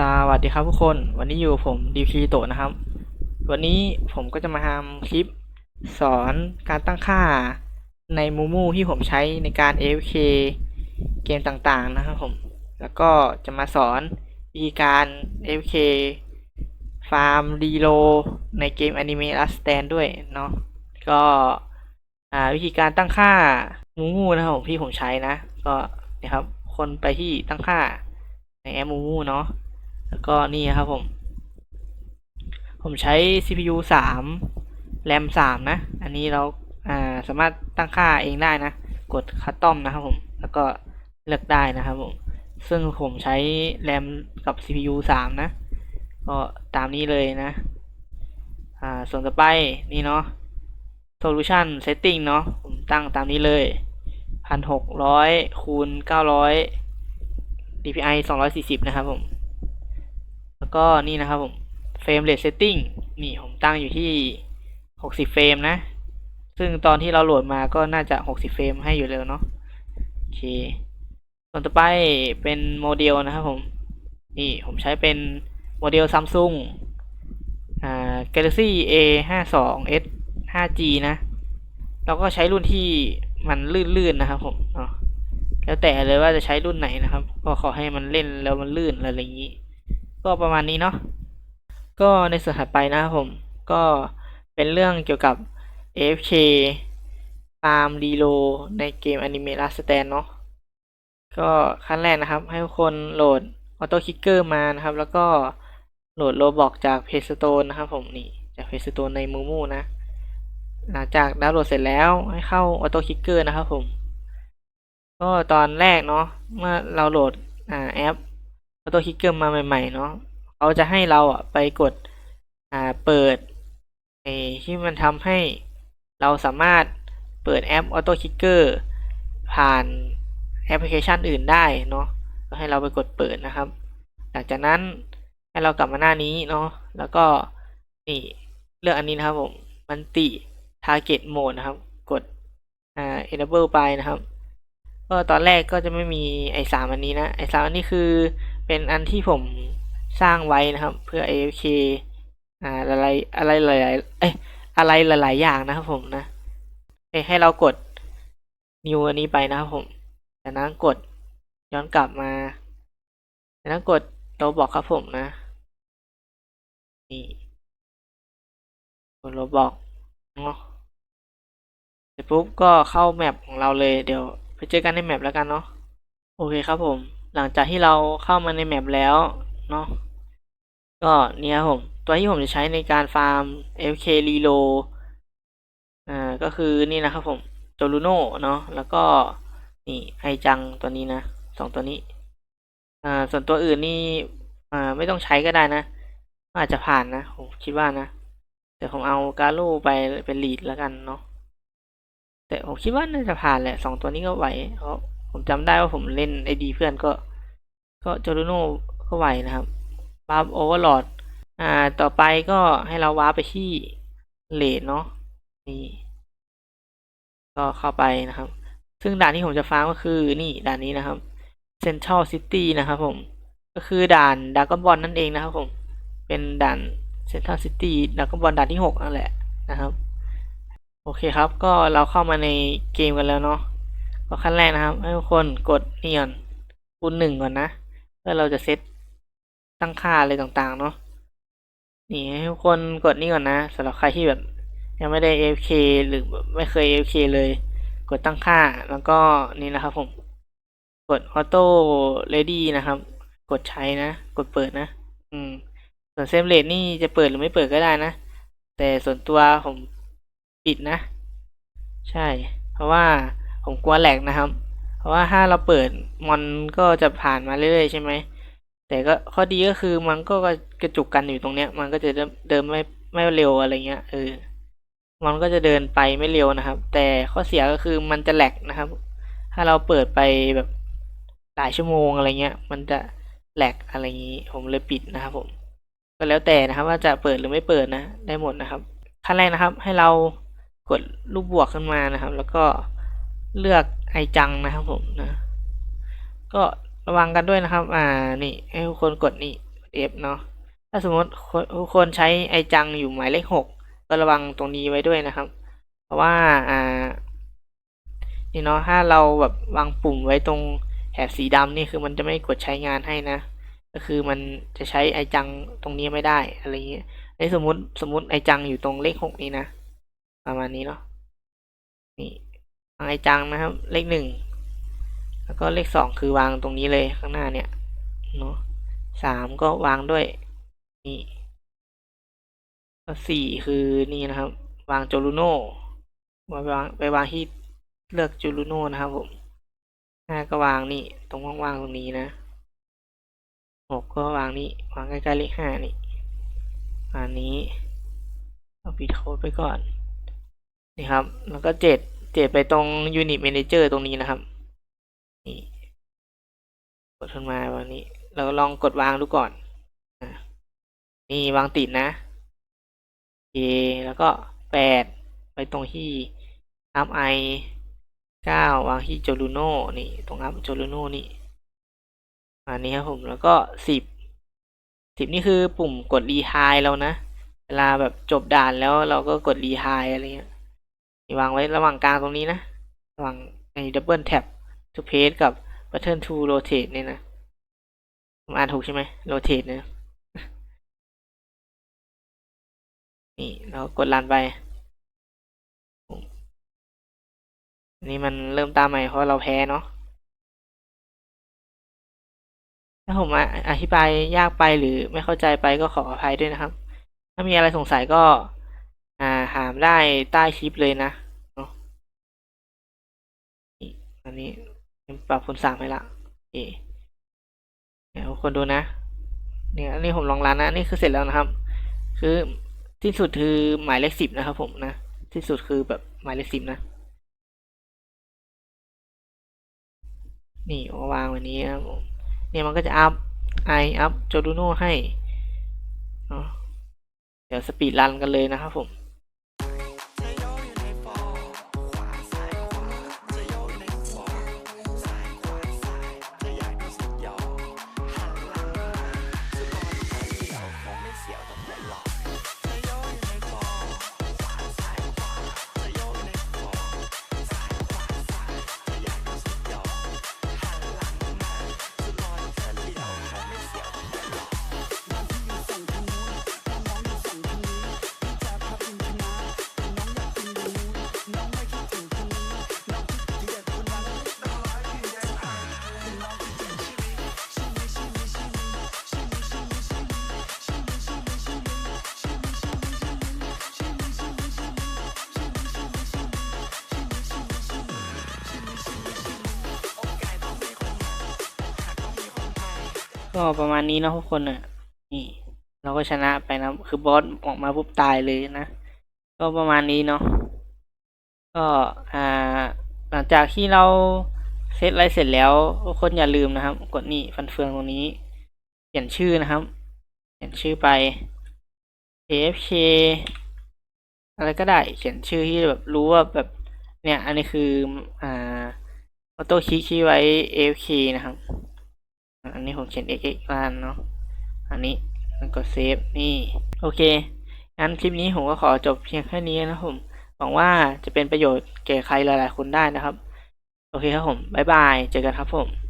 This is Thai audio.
สวัสดีครับทุกคน วันนี้อยู่ผมดีพีโตนะครับ วันนี้ผมก็จะมาทำคลิปสอนการตั้งค่าในมูมูที่ผมใช้ในการ AFK เกมต่างๆนะครับผม แล้วก็จะมาสอนวิธีการ AFK ฟาร์มรีโลในเกม Anime Last Stand ด้วยเนาะ ก็วิธีการตั้งค่ามูมูนะครับผมที่ผมใช้นะ ก็นะครับ คนไปที่ตั้งค่าในแอปมูมูเนาะ แล้วก็นี่ครับผม ผมใช้ CPU 3 RAM 3 นะ อันนี้เราอ่าสามารถตั้งค่าเองได้นะ กดคัสตอมนะครับผม แล้วก็เลือกได้นะครับผม ซึ่งผมใช้ RAM กับ CPU 3 นะ ก็ตามนี้เลยนะ อ่า ส่วนต่อไปนี่เนาะ Solution Setting เนาะ ผมตั้งตามนี้เลย1600คูณ900 DPI 240นะครับผม ก็นี่นะครับผม Frame Rate Setting นี่ผมตั้งอยู่ที่ 60 เฟรมนะ ซึ่งตอนที่เราโหลดมาก็น่าจะ 60 เฟรมให้อยู่แล้วเนาะโอเคส่วนต่อไปเป็นโมเดลนะครับผม นี่ผมใช้เป็นโมเดล Samsung อ่า Galaxy A 5 2 S 5G นะเราก็ใช้รุ่นที่มันลื่นๆนะครับผมเนาะแล้วแต่เลยว่าจะใช้รุ่นไหนนะครับ ก็ขอให้มันเล่นแล้วมันลื่นอะไรอย่างนี้ ก็ประมาณนี้เนาะก็ในส่วนถัดไปนะครับผมก็เป็นเรื่องเกี่ยวกับ AFK ตามรีโลในเกม Anime Last Stand เนาะก็ขั้นแรกนะครับ ให้ทุกคนโหลด Auto Kicker มานะครับ แล้วก็โหลดโ o บอกจาก Paystone นะครับผมนี่จาก Paystone ใน Mumu นะ หลังจากดาวน์โหลดเสร็จแล้วให้เข้า Auto Kicker นะครับผม ก็ตอนแรกเนาะเมื่อเราโหลดอ่าแอป Auto Kicker มาใหม่ ๆ เนาะเขาจะให้เราอะไปกดอ่าเปิดไอ้ที่มันทำให้เราสามารถเปิดแอป Auto Kicker ผ่านแอปพลิเคชันอื่นได้เนาะก็ให้เราไปกดเปิดนะครับ หลังจากนั้นให้เรากลับมาหน้านี้เนาะแล้วก็นี่เลือกอันนี้นะครับผมมันติ Target Mode นะครับ กดอ่า enable ไปนะครับ ก็ตอนแรกก็จะไม่มีไอ้สามอันนี้นะ ไอ้สามอันนี้คือ เป็นอันที่ผมสร้างไว้นะครับ เพื่อ AFK อ่าอะไรอะไรหลายๆเอ้ยอะไรหลายๆอย่างนะครับผมนะเอ้ให้เรากด new อันนี้ไปนะครับผมจากนั้นกดย้อนกลับมาจากนั้นกดโรบอกครับผมนะนี่กดโรบอกเนาะเสร็จปุ๊บก็เข้าแมปของเราเลยเดี๋ยวไปเจอกันในแมปแล้วกันเนาะโอเคครับผม หลังจากที่เราเข้ามาในแมปแล้วเนาะก็เนี่ยครับผมตัวที่ผมจะใช้ในการฟาร์ม FK Relo อ่าก็คือนี่นะครับผมโจลูโน่เนาะแล้วก็นี่ไอจังตัวนี้นะสองตัวนี้อ่าส่วนตัวอื่นนี่อ่าไม่ต้องใช้ก็ได้นะ อาจจะผ่านนะผมคิดว่านะแต่ผมเอากาลูไปเป็นลีดแล้วกันเนาะแต่ผมคิดว่าน่าจะผ่านแหละสองตัวนี้ก็ไหวเพราะ ผมจำได้ว่าผมเล่นไอดีเพื่อนก็ ก็โจลูโน่ก็ไหวนะครับวาร์ปโอเวอร์โหลดอ่าต่อไปก็ให้เราวาร์ปไปที่เลดเนาะนี่ก็เข้าไปนะครับ ซึ่งด่านที่ผมจะฟ้าก็คือนี่ด่านนี้นะครับเซ็นทรัลซิตี้นะครับผม ก็คือด่านดากอนบอลนั่นเองนะครับผม เป็นด่านเซ็นทรัลซิตี้ดากอนบอลด่านที่หกนั่นแหละนะครับ โอเคครับ ก็เราเข้ามาในเกมกันแล้วเนาะ ก็ขั้นแรกนะครับ ให้ทุกคนกดนี่ก่อนคูณหนึ่งก่อนนะเพื่อเราจะเซตตั้งค่าอะไรต่างๆเนาะนี่ให้ทุกคนกดนี่ก่อนนะสำหรับใครที่แบบยังไม่ได้ AFK หรือไม่เคย AFK เลย กดตั้งค่าแล้วก็นี่นะครับผม กด Auto Ready นะครับ กดใช้นะ กดเปิดนะ อืม ส่วนเซมเลดนี่จะเปิดหรือไม่เปิดก็ได้นะ แต่ส่วนตัวผมปิดนะ ใช่ เพราะว่า ผมกลัวแหลกนะครับ เพราะว่าถ้าเราเปิดมอนก็จะผ่านมาเรื่อยๆใช่ไหมแต่ก็ข้อดีก็คือมันก็กระจุกกันอยู่ตรงเนี้ย มันก็จะเดินไม่ไม่เร็วอะไรเงี้ยเออมันก็จะเดินไปไม่เร็วนะครับ แต่ข้อเสียก็คือมันจะแหลกนะครับ ถ้าเราเปิดไปแบบหลายชั่วโมงอะไรเงี้ย มันจะแหลกอะไรอย่างนี้ ผมเลยปิดนะครับ ผม ก็แล้วแต่นะครับ ว่าจะเปิดหรือไม่เปิดนะ ได้หมดนะครับขั้นแรกนะครับ ให้เรากดรูปบวกขึ้นมานะครับ แล้วก็ เลือกไอจังนะครับผมนะ ก็ระวังกันด้วยนะครับ อ่านี่ให้ทุกคนกดนี่ F เนาะถ้าสมมติทุกคนใช้ไอจังอยู่หมายเลขหกก็ระวังตรงนี้ไว้ด้วยนะครับ เพราะว่าอ่านี่เนาะถ้าเราแบบวางปุ่มไว้ตรงแถบสีดำนี่คือมันจะไม่กดใช้งานให้นะ ก็คือมันจะใช้ไอจังตรงนี้ไม่ได้อะไรเงี้ยในสมมติสมมติไอจังอยู่ตรงเลขหกนี้นะประมาณนี้เนาะนี่ วางไอจังนะครับ เลขหนึ่งแล้วก็เลขสองคือวางตรงนี้เลยข้างหน้าเนี่ยเนาะสามก็วางด้วยนี่ก็สี่คือนี่นะครับ วางโจลูโน่ไปวางไปวางที่เลือกจูลูโน่นะครับผมห้าก็วางนี่ ตรงว่างๆตรงนี้นะหกก็วางนี่วางใกล้ๆเลขห้านี่อันนี้ เอาปิดโค้ดไปก่อน นี่ครับ แล้วก็เจ็ด เจ็ดไปตรง Unit Manager ตรงนี้นะครับ นี่ กดขึ้นมาวันนี้ เราลองกดวางดูก่อนนี่วางติดนะโอเแล้วก็แปดไปตรงที่อัพไอเก้าวางที่โจลูโน่นี่ ตรงอัพโจลูโน่นี่อันนี้ครับผมแล้วก็สิบสิบนี่คือปุ่มกดรีไทายเรานะ เวลาแบบจบด่านแล้วเราก็กดรีไทายอะไรเงี้ย วางไว้ระหว่างกลางตรงนี้นะ ระหว่างในดับเบิลแท็บ to paste กับ button to rotate เนี่ยนะผมอ่านถูกใช่ไหม rotate เนี่ยนี่เรากดรันไปนนี้มันเริ่มตามใหม่เพราะเราแพ้เนาะถ้าผมออธิบายยากไปหรือไม่เข้าใจไปก็ขออภัยด้วยนะครับ ถ้ามีอะไรสงสัยก็ อ่าถามได้ใต้คลิปเลยนะเนาะอันนี้ปรับคูณสามให้ละโอเดี๋ยวคนดูนะ เนี่ยอันนี้ผมลองรันนะนี่คือเสร็จแล้วนะครับ คือที่สุดคือหมายเลขสิบนะครับผมนะ ที่สุดคือแบบหมายเลขสิบนะ นี่วางวันนี้ครับผมเนี่ยมันก็จะอัพไออัพโจดูโน่ให้เนาะเดี๋ยวสปีดรันกันเลยนะครับผม ก็ประมาณนี้นะทุกคนอะ นี่ เราก็ชนะไปนะ คือบอสออกมาปุ๊บตายเลยนะ ก็ประมาณนี้เนาะ ก็อ่า หลังจากที่เราเซตอะไรเสร็จแล้วทุกคนอย่าลืมนะครับ กดนี่ฟันเฟืองตรงนี้เขียนชื่อนะครับเขียนชื่อไป AFK อะไรก็ได้ เขียนชื่อที่แบบรู้ว่าแบบเนี่ย อันนี้คือ อ่าออโต้คลิกที่ไว้ AFK นะครับ อันนี้ผมเขียน xx ล้านเนาะอันนี้แล้วก็เซฟนี่โอเคงั้นคลิปนี้ผมก็ขอจบเพียงแค่นี้นะผมหวังว่าจะเป็นประโยชน์แก่ใครหลาย ๆ คนได้นะครับ โอเคครับผมบ๊ายบายเจอกันครับผม